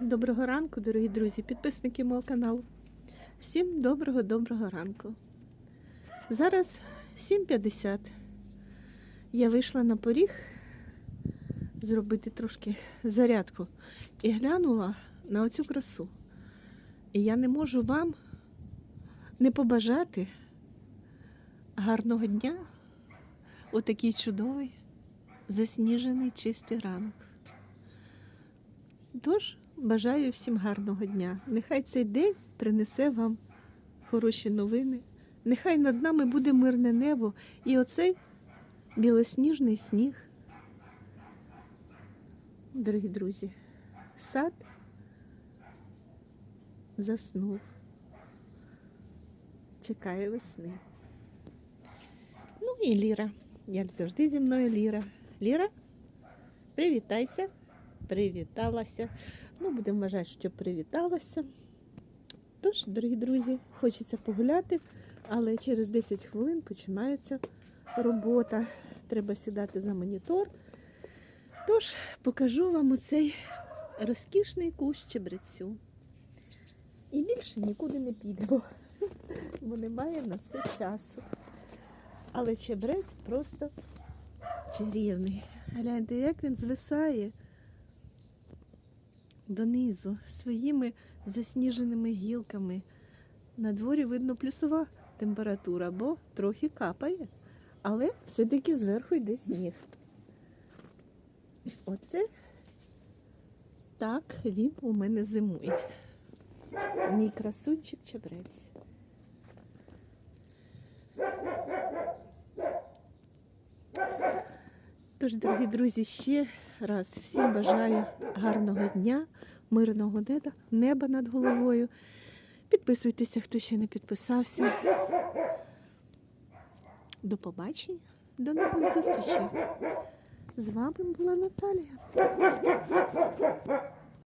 Доброго ранку, дорогі друзі, підписники мого каналу. Всім доброго-доброго ранку. Зараз 7.50. Я вийшла на поріг зробити трошки зарядку і глянула на оцю красу. І я не можу вам не побажати гарного дня, отакий чудовий, засніжений чистий ранок. Тож бажаю всім гарного дня. Нехай цей день принесе вам хороші новини. Нехай над нами буде мирне небо і оцей білосніжний сніг. Дорогі друзі, сад заснув. Чекає весни. Ну і Ліра. Як завжди зі мною Ліра. Ліра, привітайся привіталася. Ну, будемо вважати, що привіталася. Тож, дорогі друзі, хочеться погуляти, але через 10 хвилин починається робота. Треба сідати за монітор. Тож, покажу вам оцей розкішний кущ чебрецю. І більше нікуди не підемо, бо немає на це часу. Але чебрець просто чарівний. Гляньте, як він звисає донизу своїми засніженими гілками. На дворі видно плюсова температура, бо трохи капає, але все-таки зверху йде сніг. Оце так він у мене зимує. Мій красунчик чебрець. Тож, дорогі друзі, ще раз всім бажаю гарного дня, мирного неба, неба над головою. Підписуйтеся, хто ще не підписався. До побачення, до нових зустрічей. З вами була Наталія.